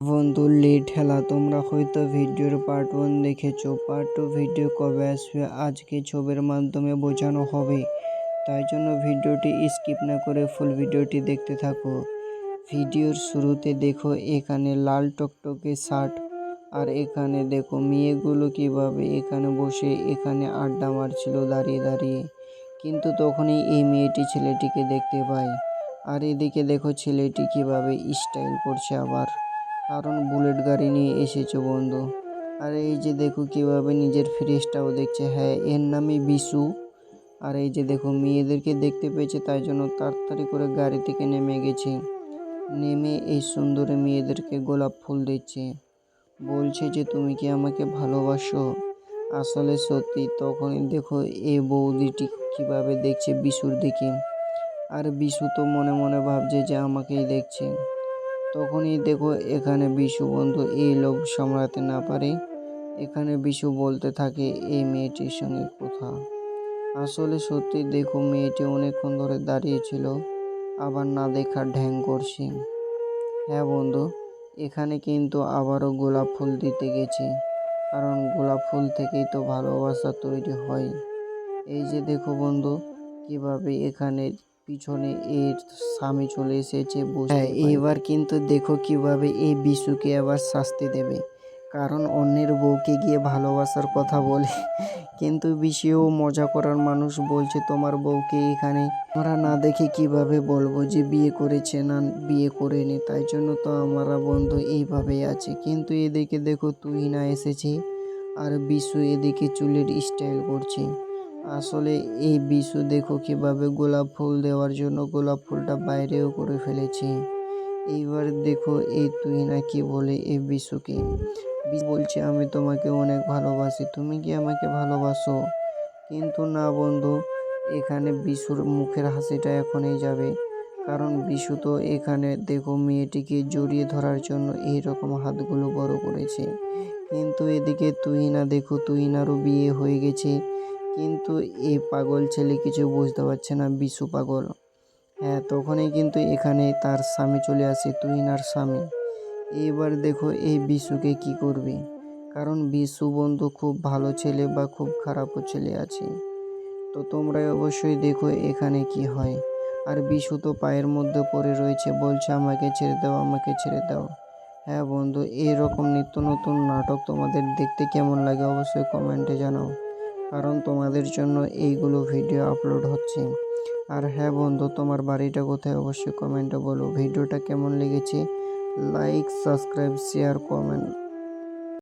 বন্ধু, লেট হেলা। তোমরা হয়তো ভিডিওর পার্ট ওয়ান দেখেছ। পার্ট টু ভিডিও কবে আসবে? আজকে ছবির মাধ্যমে বোঝানো হবে। তাই জন্য ভিডিওটি স্কিপ না করে ফুল ভিডিওটি দেখতে থাকো। ভিডিওর শুরুতে দেখো, এখানে লাল টকটকে শার্ট আর এখানে দেখো মেয়েগুলো কীভাবে এখানে বসে এখানে আড্ডা মারছিল দাঁড়িয়ে দাঁড়িয়ে। কিন্তু তখনই এই মেয়েটি ছেলেটিকে দেখতে পায়। আর এদিকে দেখো ছেলেটি কীভাবে স্টাইল করছে আবার। কারণ বুলেট গাড়ি নিয়ে এসেছে বন্ধু। আর এই যে দেখো কীভাবে নিজের ফ্রেশটাও দেখছে। হ্যাঁ এর নামই বিশু। আর এই যে দেখো, মেয়েদেরকে দেখতে পেয়েছে, তাই জন্য তাড়াতাড়ি করে গাড়ি থেকে নেমে গেছে। নেমে এই সুন্দরী মেয়েদেরকে গোলাপ ফুল দিচ্ছে। বলছে যে, তুমি কি আমাকে ভালোবাসো? আসলে সত্যি তখনই দেখো এই বৌদিটি কীভাবে দেখছে বিশুর দিকে। আর বিশু তো মনে মনে ভাবছে যে, আমাকেই দেখছে। তখনই দেখো এখানে বিশু বন্ধু এই লোভ সামলাতে না পারে। এখানে বিশু বলতে থাকে, এই মেয়েটির সঙ্গে কথা। আসলে সত্যি দেখো মেয়েটি অনেকক্ষণ ধরে দাঁড়িয়েছিল আবার না দেখা ঢ্যাং করছি। হ্যাঁ বন্ধু, এখানে কিন্তু আবারও গোলাপ ফুল দিতে গেছি, কারণ গোলাপ ফুল থেকেই তো ভালোবাসা তৈরি হয়। এই যে দেখো বন্ধু, কীভাবে এখানে পিছনে এর স্বামী চলে এসেছে হ্যাঁ এইবার কিন্তু দেখো কীভাবে এই বিশুকে আবার শাস্তি দেবে। কারণ অন্যের বউকে গিয়ে ভালোবাসার কথা বলে। কিন্তু বিশেও মজা করার মানুষ বলছে তোমার বউকে এখানে আমরা না দেখে কীভাবে বলব যে বিয়ে করেছে না বিয়ে করেনি? তাই জন্য তো আমরা বন্ধু এইভাবেই আছে। কিন্তু এদিকে দেখো তুই না এসেছে আর বিশু এদিকে চুলের স্টাইল করছে। আসলে এই বিশু দেখো কীভাবে গোলাপ ফুল দেওয়ার জন্য গোলাপ ফুলটা বাইরেও করে ফেলেছে। এইবার দেখো এই তুই না কি বলে এই বিশুকে, বিশু বলছে, আমি তোমাকে অনেক ভালোবাসি, তুমি কি আমাকে ভালোবাসো? কিন্তু না বন্ধু, এখানে বিশুর মুখের হাসিটা এখনই যাবে। কারণ বিশু তো এখানে দেখো মেয়েটিকে জড়িয়ে ধরার জন্য এই রকম হাতগুলো বড় করেছে। কিন্তু এদিকে তুই না দেখো তুই নারও বিয়ে হয়ে গেছে। কিন্তু এই পাগল ছেলে কিছু বুঝতে পারছে না, বিশু পাগল। হ্যাঁ তখনই কিন্তু এখানে তার স্বামী চলে আসে, তুহিনার স্বামী। এবার দেখো এই বিশুকে কি করবে? কারণ বিশু বন্ধু খুব ভালো ছেলে বা খুব খারাপও ছেলে আছে। তো তোমরা অবশ্যই দেখো এখানে কি হয়। আর বিশু তো পায়ের মধ্যে পড়ে রয়েছে, বলছে আমাকে ছেড়ে দাও, আমাকে ছেড়ে দাও। হ্যাঁ বন্ধু, এরকম নিত্য নতুন নাটক তোমাদের দেখতে কেমন লাগে অবশ্যই কমেন্টে জানাও। কারণ তোমাদের জন্য এইগুলো ভিডিও আপলোড হচ্ছে। আর হ্যাঁ বন্ধু, তোমার বাড়িটা কোথায় অবশ্যই কমেন্টে বলো। ভিডিওটা কেমন লেগেছে? Like, subscribe, share, comment.